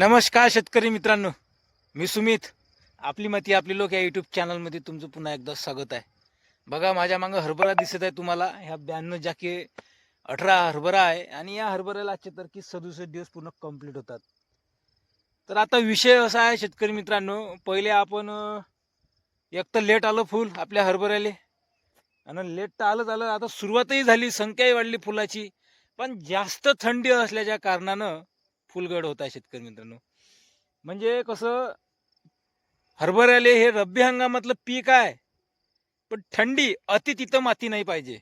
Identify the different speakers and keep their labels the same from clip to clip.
Speaker 1: नमस्कार शेतकरी मित्रांनो. मी सुमित. आपली माती आपली लोक या यूट्यूब चॅनलमध्ये तुमचं पुन्हा एकदा स्वागत आहे. बघा माझ्या मागं हरभरा दिसत आहे तुम्हाला. ह्या ब्याण्णव जाके अठरा हरभरा आहे आणि या हरभऱ्याला आजचे तर की सदुसष्ट दिवस पूर्ण कंप्लीट होतात. तर आता विषय असा आहे शेतकरी मित्रांनो. पहिले आपण एक तर लेट आलं फुल आपल्या हरभऱ्याले. आणि लेट तर आलंच आलं आता सुरुवातही झाली संख्याही वाढली फुलाची. पण जास्त थंडी असल्याच्या कारणानं फुलगड होत आहे शेतकरी मित्रांनो. म्हणजे कसं हरभऱ्याले हे रब्बी हंगामातलं पीक आहे पण थंडी अति तिथं माती नाही पाहिजे.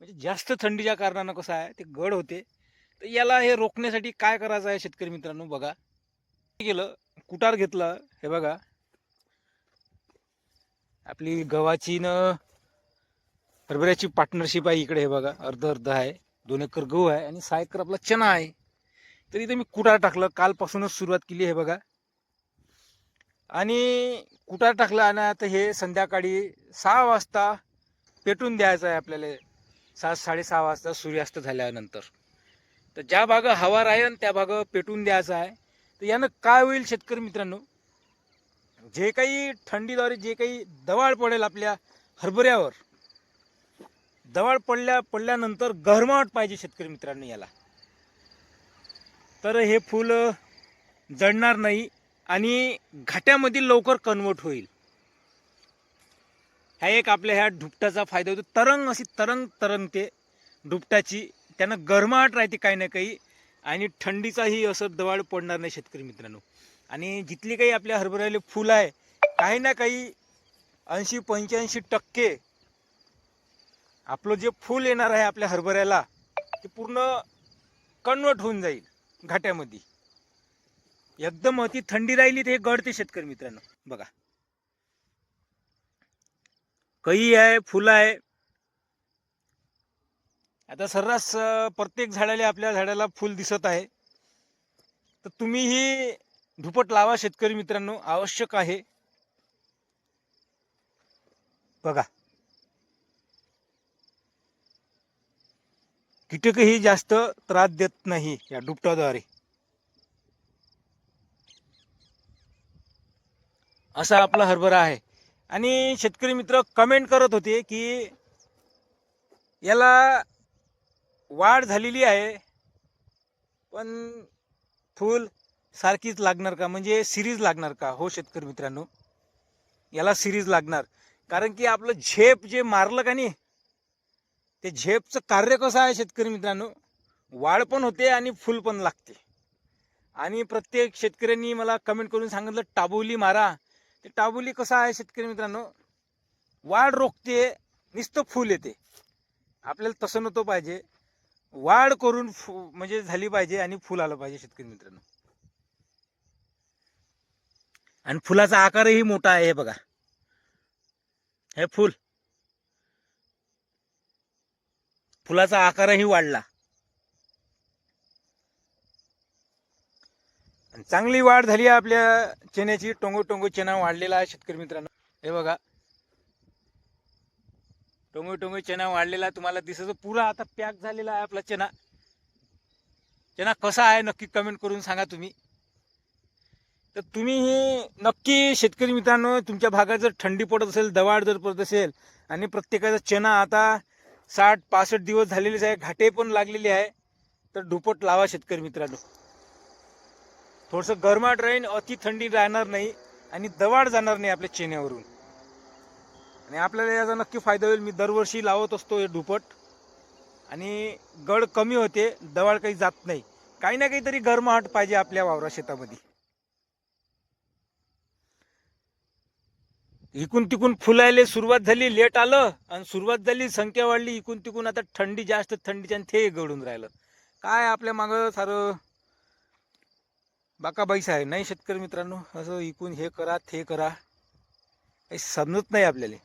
Speaker 1: म्हणजे जास्त थंडीच्या कारणानं कसं आहे ते गड होते. तर याला हे रोखण्यासाठी काय करायचं आहे शेतकरी मित्रांनो बघा. केलं कुटार घेतलं हे बघा. आपली गव्हाची न हरभऱ्याची पार्टनरशिप आहे इकडे हे बघा. अर्ध अर्ध आहे. दोन एकर गहू आहे आणि सहा एकर आपला चना आहे. तर इथे मी कुटार टाकलं. कालपासूनच सुरुवात केली आहे बघा. आणि कुटार टाकलं आणि आता हे संध्याकाळी सहा वाजता पेटून द्यायचं आहे आपल्याला. सात साडेसहा वाजता सूर्यास्त झाल्यानंतर. तर ज्या भागा हवा राहील त्या भागं पेटून द्यायचं आहे. तर यानं काय होईल शेतकरी मित्रांनो? जे काही थंडीद्वारे जे काही दवाळ पडेल आपल्या हरभऱ्यावर दवाळ पडल्या पडल्यानंतर गरमाट पाहिजे शेतकरी मित्रांनो याला. तर हे फूल जळणार नाही आणि घाट्यामधील लवकर कन्वर्ट होईल. ह्या एक आपल्या ह्या डुपटाचा फायदा होतो. तरंग अशी तरंग तरंगते डुपटाची त्यानं गरमाहट राहते काही ना काही आणि थंडीचाही असं दवाळ पडणार नाही शेतकरी मित्रांनो. आणि जिथली काही आपल्या हरभऱ्याला फुलं आहे काही ना काही ऐंशी पंच्याऐंशी टक्के आपलं जे फूल येणार आहे आपल्या हरभऱ्याला ते पूर्ण कन्वर्ट होऊन जाईल. घाट्यामध्ये. एकदम अति थंडी राहिली ते गळते शेतकरी मित्रांनो. बघा. कई आहे फुलं आहे. आता सर्रास प्रत्येक झाडाला आपल्या झाडाला फुल दिसत आहे. तर तुम्हीही धुपट लावा शेतकरी मित्रांनो. आवश्यक आहे. बघा. कीटकही जास्त त्रास देत नाही या डुपटाद्वारे. असा आपला हरभरा आहे. आणि शेतकरी मित्र कमेंट करत होते की याला वाढ झालेली आहे पण फूल सारखीच लागणार का? म्हणजे सिरीज लागणार का हो शेतकरी मित्रांनो? याला सिरीज लागणार. कारण की आपलं झेप जे मारलं का नाही ते झेपचं कार्य कसं आहे शेतकरी मित्रांनो? वाढ पण होते आणि फुल पण लागते. आणि प्रत्येक शेतकऱ्यांनी मला कमेंट करून सांगितलं टाबोली मारा. ते टाबोली कसं आहे शेतकरी मित्रांनो? वाढ रोखते नुसतं फुल येते. आपल्याला तसं नव्हतं पाहिजे. वाढ करून फु म्हणजे झाली पाहिजे आणि फुल आलं पाहिजे शेतकरी मित्रांनो. आणि फुलाचा आकारही मोठा आहे हे बघा. हे फुल. फुलाचा आकारही वाढला. आणि चांगली वाढ झाली आहे आपल्या चण्याची टोंगो टोंगो चेना वाढलेला आहे शेतकरी मित्रांनो. हे बघा. टोंगो टोंगो चेना वाढलेला आहे. तुम्हाला दिसत पुरा आता पॅक झालेला आहे आपला चेना. चेना कसा आहे नक्की कमेंट करून सांगा तुम्ही. तर तुम्हीही नक्की शेतकरी मित्रांनो तुमच्या भागात जर थंडी पडत असेल दवाड जर पडत असेल आणि प्रत्येकाचा चेना आता साठ पासष्ट दिवस झालेलेच आहे घाटे पण लागलेले आहे. तर दुपट लावा शेतकरी मित्रांनो. थोडंसं गरमाट राहीन अति थंडी राहणार नाही आणि दवाड जाणार नाही आपल्या चेन्यावरून. आणि आपल्याला याचा नक्की फायदा होईल. मी दरवर्षी लावत असतो हे दुपट. आणि गड कमी होते दवाड काही जात नाही. काही ना काहीतरी गरमाहट पाहिजे आपल्या वावरा शेतामध्ये इकून तिकून फुलायले सुरुवात झाली लेट आलं आणि सुरुवात झाली संख्या वाढली इकून तिकून आता थंडी जास्त थंडीच्या ते गळून राहिलं. काय आपल्या मागं सारं? बाकाबाईस आहे नाही शेतकरी मित्रांनो? असं इकून हे करा ते करा. काही समजत नाही आपल्याला.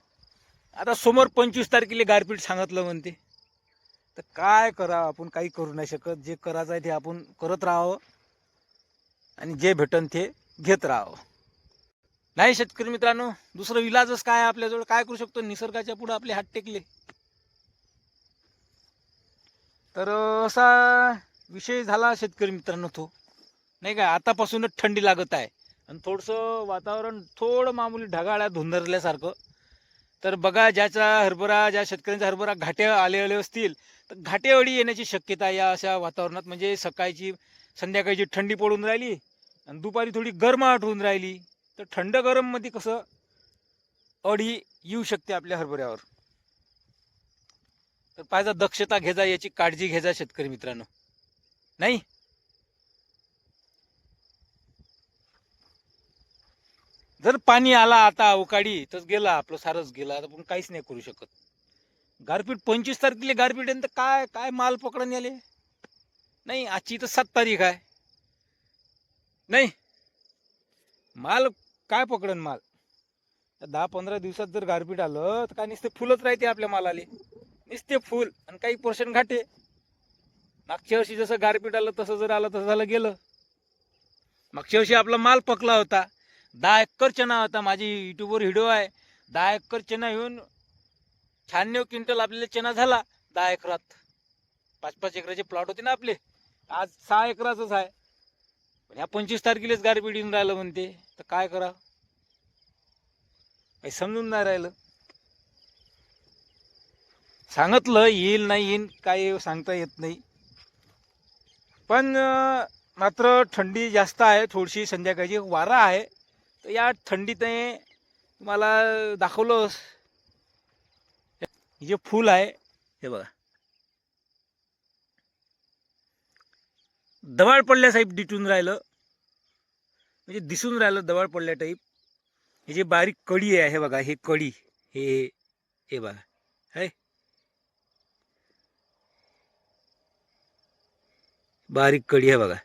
Speaker 1: आता समोर पंचवीस तारखेला गारपीट सांगितलं म्हणते. तर काय करा आपण काही करू नाही शकत. जे करायचं आहे ते आपण करत राहावं. आणि जे भेटन ते घेत राहावं. नाही शेतकरी मित्रांनो दुसरं इलाजच काय आहे आपल्याजवळ? काय करू शकतो? निसर्गाच्या पुढे आपले हात टेकले. तर असा विषय झाला शेतकरी मित्रांनो तो. नाही का? आतापासूनच थंडी लागत आहे. आणि थोडंसं वातावरण थोडं मामूली ढगाळ्या धुंदरल्यासारखं. तर बघा ज्याचा हरभरा ज्या शेतकऱ्यांचा हरभरा घाटे आले आले असतील तर घाटेअडी येण्याची शक्यता या अशा वातावरणात. म्हणजे सकाळची संध्याकाळची थंडी पडून राहिली आणि दुपारी थोडी गरमाट होऊन राहिली. तर थंड गरममध्ये कसं अडी येऊ शकते आपल्या हरभऱ्यावर? तर पाहिजे दक्षता घेजा याची काळजी घेजा शेतकरी मित्रांनो. नाही? जर पाणी आला आता अवकाळी तर गेला आपलं सारच गेला आता पण काहीच नाही करू शकत. गारपीट पंचवीस तारखेला गारपीट आहे तर काय काय माल पकडून आले नाही आजची तर सात तारीख आहे. नाही? माल काय पकडन माल? दहा पंधरा दिवसात जर गारपीट आलं तर काय नुसते फुलच राहते आपल्या मालाले. नुसते फुल आणि काही पर्सेंट घाटे. मागच्या वर्षी जसं गारपीट आलं तसं जर आलं तसं झालं गेलं. मागच्या वर्षी आपला माल पकला होता. दहा एकर चना होता माझी युट्यूबवर व्हिडिओ आहे. दहा एकर चना येऊन शहाण्णव क्विंटल आपल्याला चना झाला दहा एकरात. पाच पाच एकराचे प्लॉट होते ना आपले. आज सहा एकराचंच आहे. पण ह्या पंचवीस तारखेलाच गारपीट येऊन राहिलं म्हणते. तर काय करा? काही समजून नाही राहिलं. सांगितलं येईल नाही येईल काय सांगता येत नाही. पण मात्र थंडी जास्त आहे थोडीशी संध्याकाळची वारा आहे. तर या थंडीत तुम्हाला दाखवलं हे जे फूल आहे हे बघा. दवाळ पडल्या साहेब डिटून राहिलं. म्हणजे दिसून राहिलं दवाळ पडल्या टाईप हे जे बारीक कडी आहे हे बघा हे कडी हे हे बघा. है? बारीक कडी आहे बघा.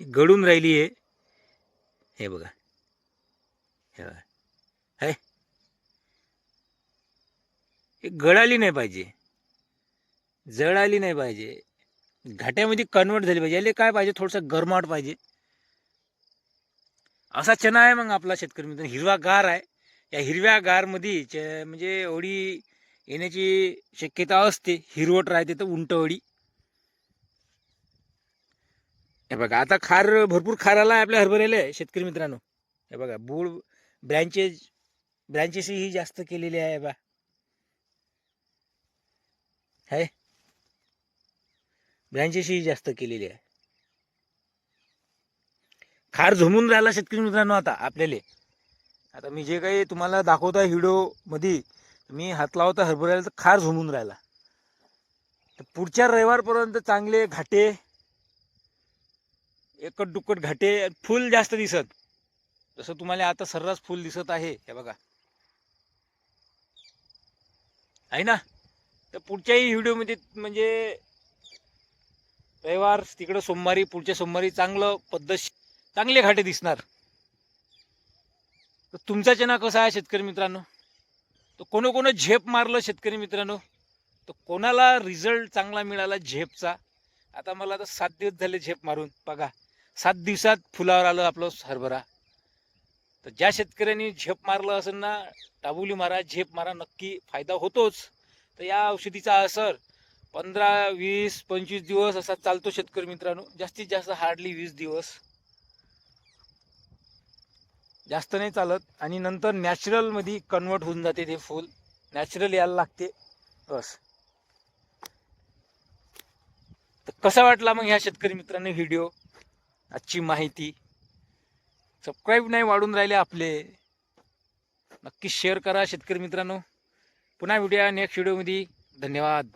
Speaker 1: गडून गळून राहिली आहे. हे बघा. हे बघा. है? हे गळाली नाही पाहिजे. जळाली नाही पाहिजे. घाट्यामध्ये कन्वर्ट झाली पाहिजे. याला काय पाहिजे? थोडंसं गरमाट पाहिजे. असा चना आहे मग आपला शेतकरी मित्र हिरवा गार आहे. या हिरव्या गारमध्ये च- म्हणजे ओळी येण्याची शक्यता असते. हिरवट राहते तर उंट ओळी हे बघा आता खार भरपूर खार आला आहे आपल्या हरभऱ्याला शेतकरी मित्रांनो. हे बघा बूळ ब्रँचेस ब्रँचेसही जास्त केलेली आहे बा. है ब्रँचेसही जास्त केलेली आहे. खार झुमून राहिला शेतकरी मित्रांनो आता आपल्याला. आता मी जे काही तुम्हाला दाखवतो आहे व्हिडिओमध्ये मी हात लावता हरभऱ्याला तर खार झुमून राहिला. तर पुढच्या रविवारपर्यंत चांगले घाटे एकट दुक्कट घाटे फुल जास्त दिसत. जसं तुम्हाला आता सर्रास फुल दिसत आहे हे बघा. आहे ना? तर पुढच्याही व्हिडिओमध्ये म्हणजे रविवार तिकडं सोमवारी पुढच्या सोमवारी चांगलं पद्धत चांगले घाटे दिसणार. तर तुमचा चना कसा आहे शेतकरी मित्रांनो? तर कोणाकोणं झेप मारलं शेतकरी मित्रांनो? तर कोणाला रिझल्ट चांगला मिळाला झेपचा? आता मला आता सात दिवस झाले झेप मारून. बघा सात दिवसात फुलावर आलं आपलं हरभरा. तर ज्या शेतकऱ्यांनी झेप मारलं असेल ना टाबुली मारा झेप मारा नक्की फायदा होतोच. तर या औषधीचा असर पंधरा वीस पंचवीस दिवस असा चालतो शेतकरी मित्रांनो. जास्तीत जास्त हार्डली वीस दिवस. जास्त नाही चालत. आणि नंतर नॅचरलमध्ये कन्वर्ट होऊन जाते ते फूल. नॅचरल यायला लागते. बस. तर कसा वाटला मग ह्या शेतकरी मित्रांनो व्हिडिओ आजची माहिती. सबस्क्राईब नाही वाढून राहिले आपले. नक्की शेअर करा शेतकरी मित्रांनो. पुन्हा व्हिडिओ नेक्स्ट व्हिडिओमध्ये धन्यवाद.